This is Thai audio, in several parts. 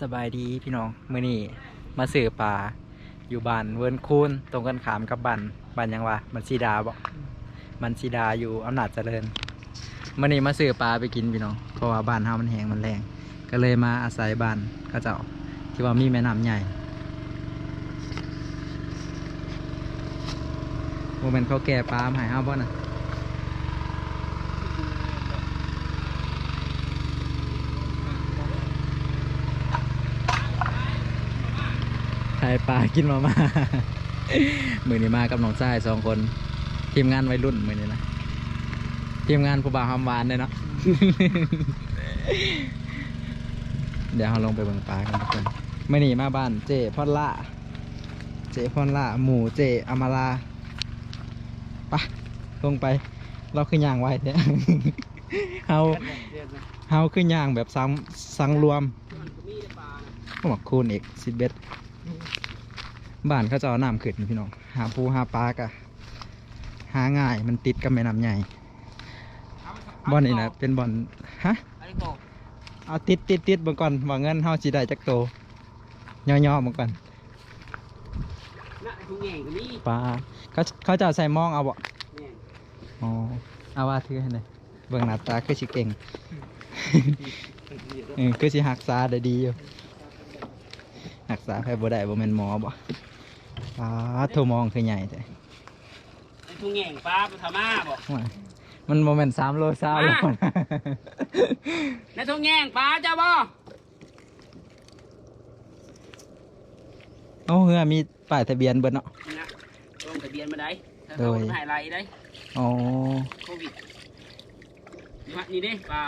สบายดีพี่น้องมื้อนี้มาสื่อปลาอยู่บ้านเวิร์นคูนตรงกันขามกับบ้านบ้านยังวะมันซีดาบอกมันซีดาอยู่อำนาจเจริญมื้อนี้มาสื่อปลาไปกินพี่น้องเพราะว่าบ้านเฮามันแห้งมันแรงก็เลยมาอาศัยบ้านเขาเจ้าที่ว่ามีแม่น้ำใหญ่โมเมนต์เขาแก่ปลามาให้เฮาบ่น่ะ ขายปลากินมามามือนี้มากับน้องชายสองคน ทีมงานวัยรุ่นมือนี้นะทีมงานผู้บ่าวหำหวานเลยเนาะเดี๋ยวเราลงไปเบิ่งปลากันทุกคนมื่อนี้มาบ้านเจพอนล่าเจพอนล่าหมูเจอามาลาปะลงไป เราคือย่างไว้เนี่ยเฮาเฮาคือย่างแบบสังสังรวมก็บอกคูณอีกสิบเบ็ด บ้านเขาจะเอาน้ำขึ้นพี่น้องหาปูหาปลากะหาง่ายมันติดกับแม่น้ำใหญ่บ่อนนี่นะเป็นบ่อนฮะอันนี้โตเอาติดติดติดเบิ่งก่อนว่าเงินเฮาสิได้จักโตย่อๆเบิ่งก่อนน่ะทุกแง่งก็มีปลาเขาเขาจะเอาใส่หมองเอาบ่แม่นอ๋อเอาว่าถือให้หน่อยเบิ่งหน้าตาคือสิเก่งเออคือสิหักษาได้ดีอยู่หักษาใครบ่ได้บ่แม่นหมอบ่ ปลาโทมองคือใหญ่แต่ไอ้ทุกแง่งปลาปลาทามาบอกว่ามันโมเมนต์สามโลซาโลมาในทุกแง่งปลาเจ้าบ่โอ้เฮือมีป้ายทะเบียนเบิดเนาะนี่นะลงทะเบียนมาได้ถ้าโดเขายถ่ายไรได้อ๋อโควิดนี่เด้ปลา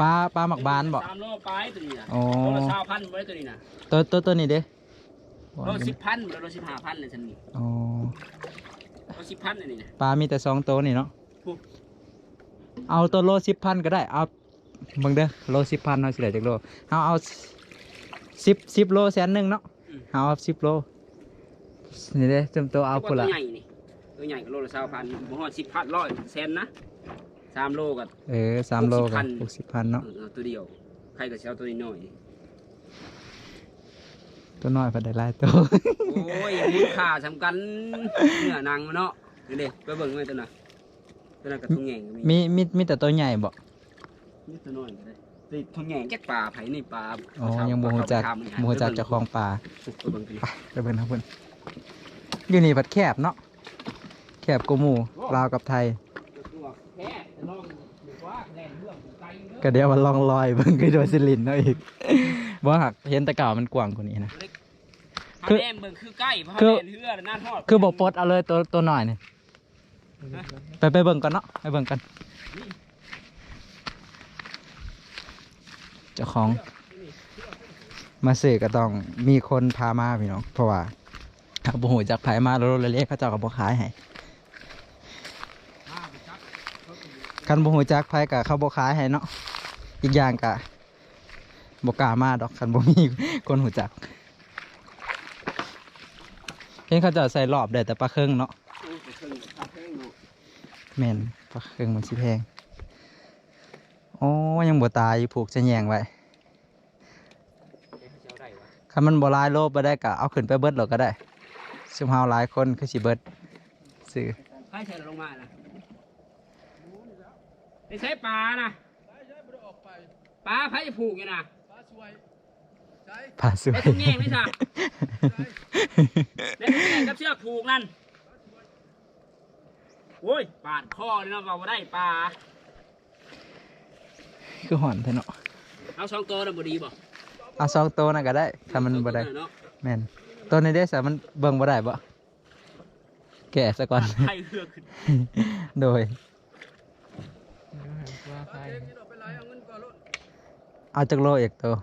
ปลาปลาหมักบานบ่สามโลปลาตัวนี้นะอ๋อโลละสามพันไว้ตัวนี้นะตัวตัวตัวนี้เด้ โลสิบพันโลสิบห้าพันเลยฉันนี่อ๋อโลสิบพันเลยนี่นะปลามีแต่สองตัวนี่เนาะถูกเอาตัวโลสิบพันก็ได้เอาเบิ่งเด้อโลสิบพันเอาสิได้จักโลเอาเอาสิบสิบโลแสนหนึ่งเนาะเอาเอาสิบโลนี่เด้จำตัวเอาตัวพุ่นละใหญ่นี่ตัวใหญ่ก็โลละสามพันบ่ฮอดสิบพันร้อยเซนนะสามโลกับเออสามโลกันหหกกสิสิบบพัพันนเนาะเอาตัวเดียวใครก็สิเช้าตัวนี้หน่อย ตัวน้อยพอได้หลายตัวโอ้ยมูลค่าสำคัญเนื้อหนังมันเนาะนี่เด้ไปเบิ่งไว้ตัวน่ะตัวนั้นกระทุงแหงก็มีมีมีมีแต่ตัวใหญ่บ่นี่ตัวน้อยก็ได้ติดทุงแหงแก๊กปลาไผนี่ปลาอ๋อยังบ่ฮู้จักบ่ฮู้จักเจ้าของป่าไปเบิ่งพี่ไปเพิ่นครับเพิ่นอยู่นี่ผัดแคบเนาะแคบกูหมู่ลาวกับไทยตัวแค่จะลองดูว่าแล่นเรื่องไกลเด้อก็เดี๋ยวมันลองลอยเบิ่งคือโดยสิลินเนาะอีก บ่หักเห็นแตะเก่ามันกว้างกว่านี้นะ คืคืออแล่นเบิ่งคือใกล้เพราะคือแล่นเรือน่าทอดคือบ่ปลดเอาเลยตัวตัวน้อยนี่ไปไปเบิ่งก่อนเนาะไปเบิ่งกัน เจ้าของ มาซื้อก็ต้องมีคนพามาพี่น้องเพราะว่าถ้าบ่ฮู้จักไผมาแล้วรถเล็กเขาเจ้าก็บ่ขายให้คันบ่ฮู้จักไผก็เขาบ่ขายให้เนาะอีกอย่างก็ บกล้ามาดอกคันบ่มีคนฮู้จักเห็นเขาจะใส่รอบได้แต่ปลาเครื่องเนาะแม่นปลาเครื่องมันสิแพงโอ้ยังบ่ตายผูกจะแยงไว้เดี๋ยาจะเอาได้คันมันบ่ลายโลบ่ได้ก็เอาขึ้นไปเบิดแล้วก็ได้ซุมเฮาหลายคนคือสิเบิดซื้อใครใช้ลงมาน่ะไม่ใช่ปลานะปลาไผจะผูกอยู่นะ ผ่าสวไอ้ยทุงแง่งไม่ใช่แม่ทุกแง่กับเชือกผูกนั่นโอ้ยปาดคอเลยเนาะเราบ่ได้ปลาคือหอนแท้เนาะเอาสองตัวน่ะบ่ดีบ่เอาสองตัวน่ะก็ได้ถ้ามันบ่ได้เนาะแม่นตัวนี้เด้ซะมันเบิ่งบ่ได้บ่แก่ซะก่อนไข่เหือกขึ้นโดย เอาจักโลอีกตัว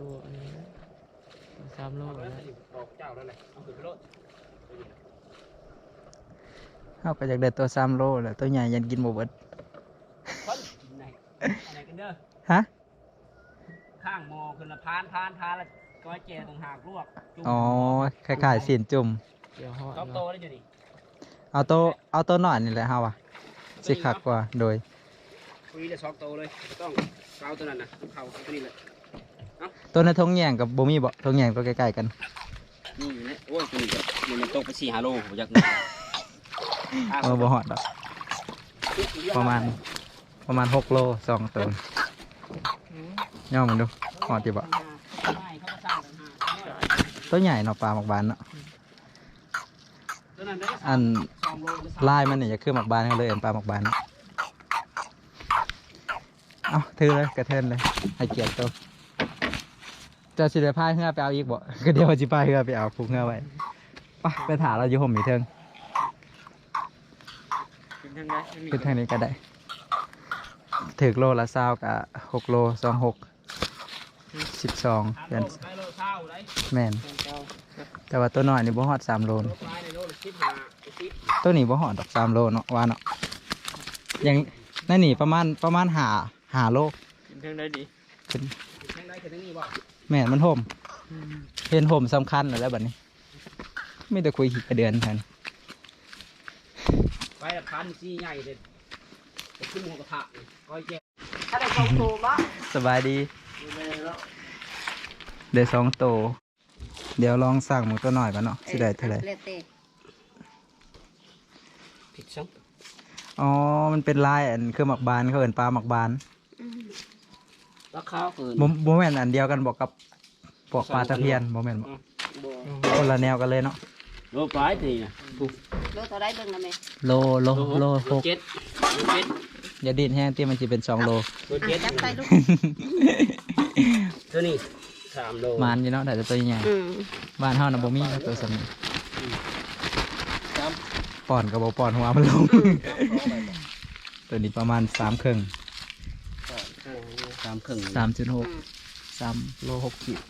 ตัวอันนี้สามโลเอาแล้วแล้วบอกเจ้าแล้วแหละเอาขึ้นไปโลดเฮาก็อยากได้ตัว3โลแหละตัวใหญ่ยันกินบ่เบิดคนไหนไหนกันเด้อฮะข้างมอขึ้นละพานพานพานแล้วก้อยแจตรงหากลวกจุ่มอ๋อคล้ายๆสินจุ่มเดี๋ยวห่อต้องโตแล้วอยู่นี่เอาตัวเอาตัวหน่อยนี่แหละเฮาอะสิคักกว่าโดยตัวนี้จะซอกโตเลยต้องเอาตัวนั้นนะเขาตัวนี้เลย ตัวในนทงแยงกับบ่มีบ่ทงแยงตัวใกล้ๆกันนี่อยู่เนี่ยโอ้ยตัวนี้ก็มันมันตกไปสี่ห้าโลผมอยากเออบ่ฮอดดอกประมาณประมาณหกโลสองตัวย่อมันดูฮอดอยู่บ่ตัวใหญ่เนาะปลาหมกบานเนาะอันลายมันนี่จะคือหมกบานเขาเลยเอ็นปลาหมกบานเนาะเอาถือเลยกระเทินเลยให้เกียรติตัวเจะสิได้พายเรือไปเอาอีกบ่ก็เดี๋ยวว่าสิพายเรือไปเอาผูกเรือไว้ไปไปถามเราอยู่ห่มอีกเทิงเป็นทางไหนมันมีขึ้นทางนี้ก็ได้ถึกโลละเศร้ากับหกโลสองหกสิบสองเป็นไปโลเช้าได้แม่นทางเก่าแต่ว่าตัวน้อยนี่บ่ฮอดสามโลโลนปลายในโลละสิบห้าสิบตัวนี้บ่ฮอดดอกสามโลเนาะว่าเนาะยังนั่นนี่ประมาณประมาณหาหาโลเป็นทางไหนดีเป็นแข่งได้แค่นี้บ่ แม่นมันห่มเห็นห่มสำคัญแล้วบัดนี้ไม่ได้คุยขี้กระเดือนแทนไปละพันสี่ใหญ่เด็ดขึ้นหัวกระทะก้อยแก่ถ้าได้ของถูกบ่สบายดีเดี๋ยวสองโตวเดี๋ยวลองสั่งหมูตัวหน่อยก่อนเนาะสิได้เท่าไหร่เลือดเตะผิดช่องอ๋อ มันเป็นลายอันคือหมักบานเขาเอินปลาหมักบาน ราคาเกินโมโมแมนอันเดียวกันบอกกับปอกปลาตะเพียนโมแมนบอกคนละแนวกันเลยเนาะโลปลายตีนะโลเท่าไรเบิ่งนะแม่โลโลโลหกเจ็ดโลเจ็ดอย่าดิ้นแห้งที่มันจะเป็นสองโลโลเจ็ดอะจับไปลูกตัวนี้สามโลมันอยู่เนาะแต่จะตัวใหญ่อืมบ้านเฮานะบ่มีนะตัวสำนี้ป่อนกับบ่ป่อนหัวมันลงตัวนี้ประมาณสามครึ่ง สามครึ่งสามจุดหกอืมสามโลหกขีด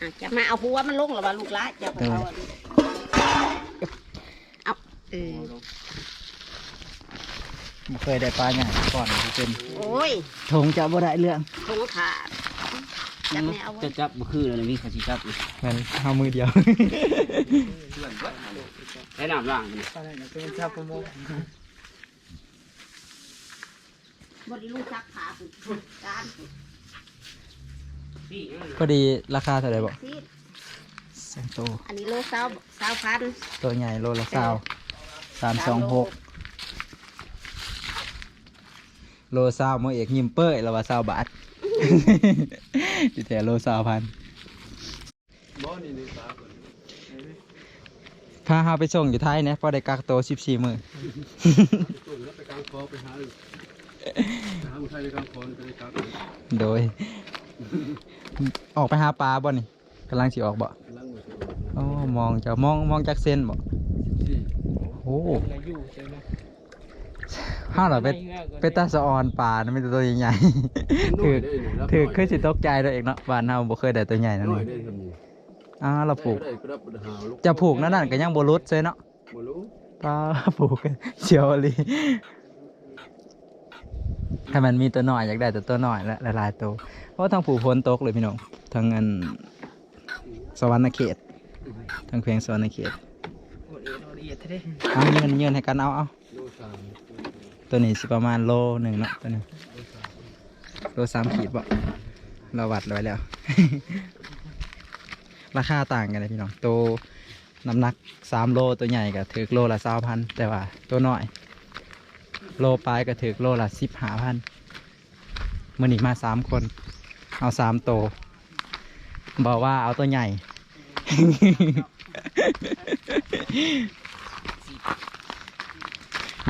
อะจับมาเอาหัวมันลงหรือว่าลูกหละจับไปเอาอันนี้เอาเออบ่เคยได้ปลาใหญ่ก่อนที่เป็นโอ้ยทงจะบ่ได้เรื่องคงขาดจับแม่เอาไว้จะจับบ่คือเลยมีเขาสิจับอยู่มันเอามือเดียวใช้น้ำล้างนี่ตอนนั้นเป็นชาวประมง บไดีลูกซักขาสุดการพี่พอดีราคาเท่าไหร่บ่ซีดสองโตอันนี้โลเศร้าเศร้าพันตัวใหญ่โลละสาวสามสองหกโลสาวโมเอกยิมเป้ยแล้วว่าสาวบาทที่แท้โลสาวพันพาหาไปส่งอยู่ไทยเนี่ยพอได้กักตัวสิบสี่มือ ไปกลางคอไปหาหาอุทัยไปกลางคอไปกลางโดย ออกไปหาปลาบ่นี่กำลังสิออกบ่ลังมือโอ้มองจะมองมองจากเส้นบ่โอ้เราอยู่ใช่ไหมห้าหรอเป็นเป็นตาสะออนปลานะไม่แต่ตัวใหญ่ๆถือถือคือสิตกใจตัวเองเนาะบ้านเฮาบ่เคยได้ตัวใหญ่นั่นน้อยนี่ได้สมุนอ้าวเราปลูกได้ก็รับปัญหาลูก จะผูกนั่นนั่นก็ยังบ่รุดเลยเนาะบ่รู้ปลาผูกกันเชียวเลย ถ้ามันมีตัวน้อยอยากได้แต่ตัวน้อยและหลายๆตัวเพราะทางผูกพ้นตกเลยพี่น้องทางอันสวรรณเขตทางเพลงสวรรณเขตเอียดแท้เอาเงินเงินให้กันเอาเอาตัวนี้สิประมาณโลหนึ่งเนาะตัวนี้โลสามขีดบ่เราวัดไว้แล้ว ราคาต่างกันเลยพี่น้องตัวน้ำหนักสามโลตัวใหญ่ก็ถือโลละสาพันแต่ว่าตัวน้อย โลปลายก็ถือโลละสิบห้าพันมื่อนี้มาสามคน เอาสามโต บอกว่าเอาตัวใหญ่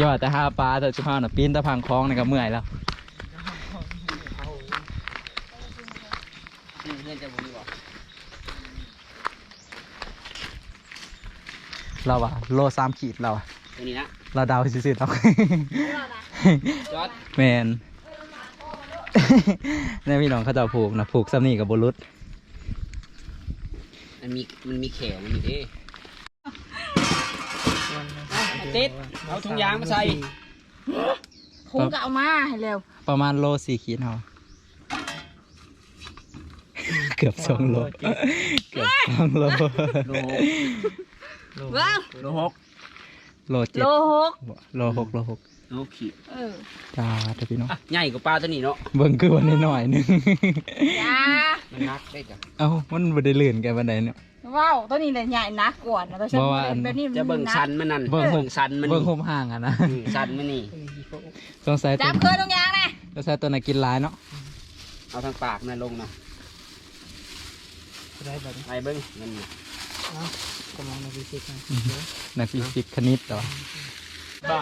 ยอดแต่ห้าปลาแต่ชุดห้าน่ะปีนตะพังคลองนี่ก็เมื่อยแล้วเราอะโลสามขีดเราอะตัวนี้นะ เราเดาซื่อๆเราจอดแมนนี่พี่น้องเขาจะผูกนะผูกซ้ำนี่กับบรุษมันมีมันมีแขนมันมีเด้ติติดเอาถุงยางมาใส่คงก็เอามาให้เร็วประมาณโลสี่ขีดเราเกือบสองโลเกือบสองโลโลว้าวโลหก โลเจ็ดโลหกโลหกโลหกโอ้ขี้เออจ้าเถอะพี่น้อง อะใหญ่กว่าปลาตัวนี้เนาะเบิ่งคือวันนี้หน่อยหนึง จ้ามันนักได้จ้ะ เอ้ามันบ่ได้ลื่นแกบันไดเนี่ย ว้าวตัวนี้เลยใหญ่นักกว่านะตัวฉันบ่ว่าอัน แบบนี้จะเบิ่งสันมันนั่นเบิ่งเบิ่งสันมันเบิ่งนี่โฮมห่างอะนะอืมสันมันนี่ สงสัยจัตัวบเคยตรงยางนะสงสัยตัวน่ะกินหลายเนาะเอาทางปากนั่นลงนะได้แบบนี้ไปเบิ่งมันนี่เนาะ กำลังมาพิชิตนะนักฟิสิกส์คณิตต่อบ้า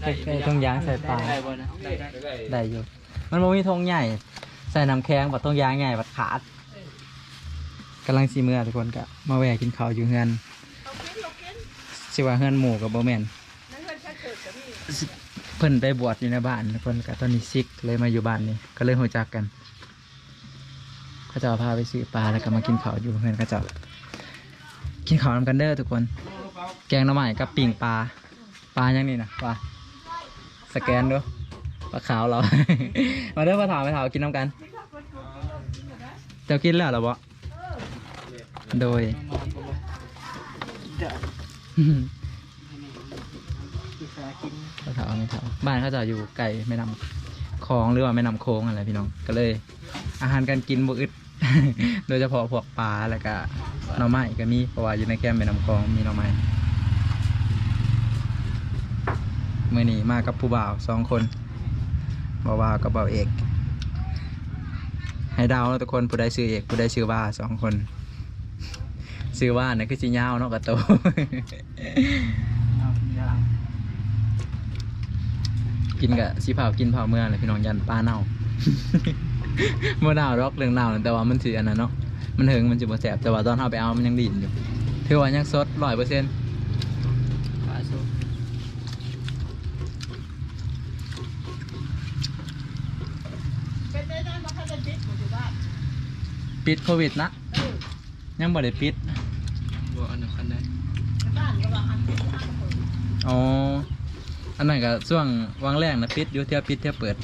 ใส่ทงยางใส่ปลาได้บ่นะได้ได้ได้อยู่มันบ่มีธงใหญ่ ใส่น้ำแข็งบัดธงยางใหญ่บัดขาดกำลังสีเมื่อทุกคนก็มาแวะกินข้าวอยู่เฮือนสิว่าเฮือนหมู่กับบ่แม่นเพิ่นไปบวชอยู่ในบ้านเพิ่นก็ตอนนี้ซิกเลยมาอยู่บ้านนี่ก็เลยรู้จักกันเขาเจะพาไปซื้อปลาแล้วก็มากินข้าวอยู่เฮือนเขาเจะ กินข้าวนำกันเด้อทุกคน แกงหน่อไม้กับปิ่งปลา ปลายังนี่นะปลา สแกนดูปลาขาวเรา มาเด้อมาถามไปถามกินน้ำกัน เจ้ากินแล้วเหรอบ่โดยกินสากินปลาขาวไม่เท่าบ้านเขาจะอยู่ไก่แม่น้ำคลองหรือว่าแม่น้ำโค้งอะไรพี่น้อง ก็เลย อาหารการกินบ่อึด โดยเฉพาะพวกปลาแล้วก็ หน่อไม้ก็มีเพราะว่าอยู่ในแก้มแม่น้ำคลองมีหน่อไม้เมื่อนี้มากับผู้บ่าวสองคนบ่าวบ่าวกับบ่าวเอก ให้เดาวนาะทุกคนผู้ใดชื่อเอกผู้ใดชื่อว่าสองคนชื่อว่าเนี่ยคือสิยาวเนาะกระโตเอายางกินกับสีเผากินเผาเมื่อเลยพี่น้องยันปลาเน่าเมื่อหนาวรอกเรื่องหนาวนั่นแต่ว่ามันถืออันนั้นเนาะ มันเถิงมันจะบ่แสบแต่ว่าตอนเราไปเอามันยังดีนอยู่ถือว่ายังสดร้อยเปอร์เซ็นต์ปลาสุกปิดโควิดนะยังบ่ได้ปิดบ่อันนั้นคันได้อ๋ออันนั้นก็ช่วงวางแรกนะปิดอยู่เที่ยวปิดเที่ยวเปิด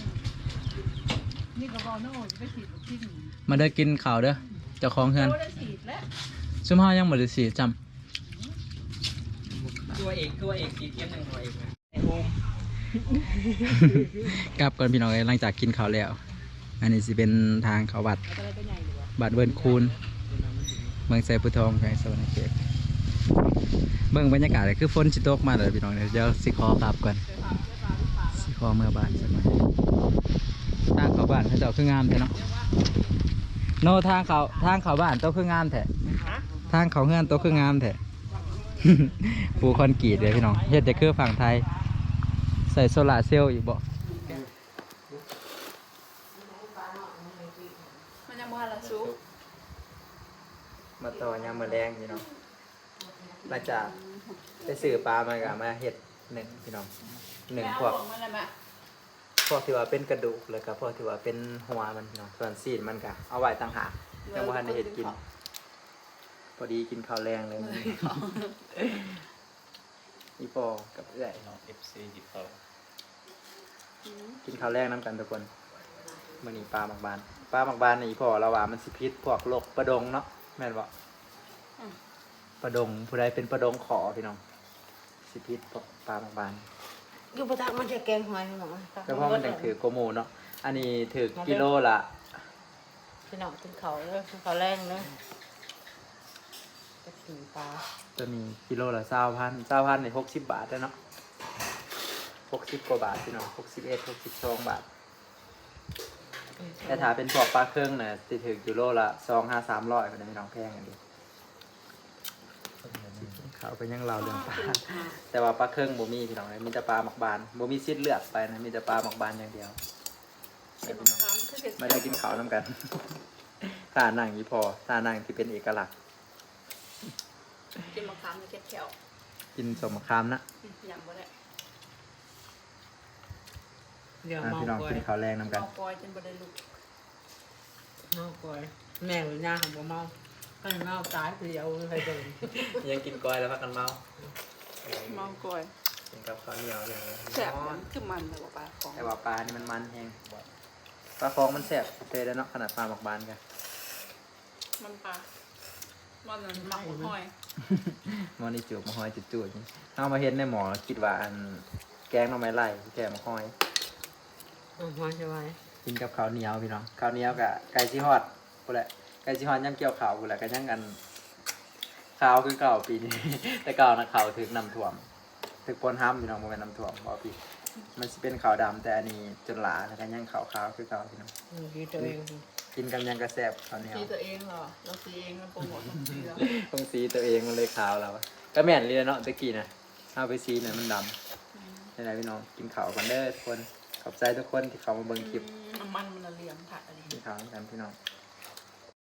นี่ก็บอกน้องจะไปฉีดวัคซีนมาเด้อกินข้าวเด้อ เจ้าของเฮือนโอ้ได้ฉีดแล้วซุมเฮายังบ่ได้สีดจำตัวเอกตัวเอกกินเทียมหนึ่งตัวเอกนะไอ้โฮมกลับก่อนพี่น้องเอ้ยหลังจากกินข้าวแล้ว อันนี้สิเป็นทางเขาวัดอะไรก็ใหญ่อยู่วะบัดเวิร์นคูนเมืองไซพุทองไกสวรรณเขตเบิ่งบรรยากาศเลยคือฝนสิตกมาเลยพี่น้องเดี๋ยวเดี๋ยวสิคอกลับก่อนสิคอเมื่อบ้านสักหน่อยทางเขาบ้านเขาเจ้าคืองามแท้เนาะ โนทางเขาทางเขาบ้านโตคืองามแท้ทางเขาเฮือนโตคืองามแท้ ปูคอนกรีตเลยพี่น้องเฮ็ดจะคือฝั่งไทย ใส่โซลาร์เซลล์อยู่บ่มันยังบ่ทันละสุกมาต่อยามมือแรงพี่น้องหลังจากไปสื่อปลามากับมาเห็ดหนึ่งพี่น้องหนึ่งพวก มันอะไรมา พวกที่ว่าเป็นกระดูกแล้วก็พวกที่ว่าเป็นหัวมันพี่น้องส่วนซีดมันก็เอาไว้ต่างหากยังบ่ทันได้เห็ดกิน พอดีกินข้าวแรงเลยมื้อนี้อีปอกับเอื้อย FC จิบเขากินข้าวแรงน้ำกันทุกคนมื้อนี้ปลาหมักบานปลาหมักบานนี่อีพอเราว่ามันสิพิษพวกโรคประดงเนาะแม่นบ่ประดงผู้ใดเป็นประดงขอพี่น้อง สิพิษพวกปลาหมักบาน อยู่ประทักมันจะแกงหอยหรอแต่เพราะมันยังถือโกโมเนาะ อันนี้ถือกิโลละพี่น้องกินเขาเลยกินเขาแรงเลยจะกินปลาตัวนี้กิโลละเศร้าพันเศร้าพันในหกสิบบาทแล้วเนาะหกสิบกว่าบาทพี่น้องหกสิบเอ็ดหกสิบสองบาท แต่ถ้าเป็นพวกปลาเครื่องเนี่ยจะถือกิโลละสองห้าสามร้อยเป็นพี่น้องแพงกันดี เขาเป็นยังเราเรื่องปลาแต่ว่าปลาเครื่องบ่มีพี่น้องเลยมีแต่ปลาหมักบานบ่มีซิดเลือกไปนะมีแต่ปลาหมักบานอย่างเดียวแต่พี่น้องไม่ได้กินข้าวน้ำกันท่านั่งนี้พอท่านั่งที่เป็นเอกลักษณ์กินมะขามในแค่แถวกินสมมะขามนะยำบ่ได้เดี๋ยวอะเมาพี่น้องก่อยกินข้าวแรงน้ำกันเอาปล่อยจนบ่ได้ลุก เมาก่อยแม่หรือย่าของบ่เมาก็ ให้เมาตายเดียวใครเดินยังกินกอยแล้วพักกันเมาเมาก่อยกินกับข้าวเหนียวเลยแสบมันคือมันแต่ว่าปลาของแต่ว่าปลานี่มันมันแห้งปลาฟองมันแสบเตยแล้วเนาะขนาดปลาหมักบานกันมันปลามันนั้นหมักหัวหอยมันนี่จูบมาหอยจุดๆนี่เอามาเห็นในหมอคิดว่าอันแกงหน่อไม้ไล่แกงมะฮอยอือมาใช่ไหมกินกับข้าวเหนียวพี่น้องข้าวเหนียวกับไก่ซีฮอดกูนแหละไก่ซีฮอดย่ำเกี่ยวข้าวกูนแหละก็ยังกันข้าวคือเก่าปีนี้ แต่เก่านะข้าวถึงน้ำท่วม ถึงปนห้ำพี่น้องโมเป็นน้ำท่วมเพราะพี่มันสิเป็นขาวดำแต่อันนี้จนหลาแล้วก็ยังขาวขาวๆคือเก่าพี่น้องอืมดีตัวเองกินกันยังกระแซบข้าวเหนียวสีตัวเองเหรอเราสีเองเราโปรโมทของสีแล้วต้องสีตัวเองมันเลยขาวแล้วอะก็แม่นเลยเนาะตะกี้นะเอาไปสีเนี่ยมันดำนี่แหละพี่น้องกินข้าวกันเด้อทุกคนขอบใจทุกคนที่เข้ามาเบิ่งคลิปน้ำมันมันละเหลี่ยมผัดอะไรกินข้าวกันพี่น้องอ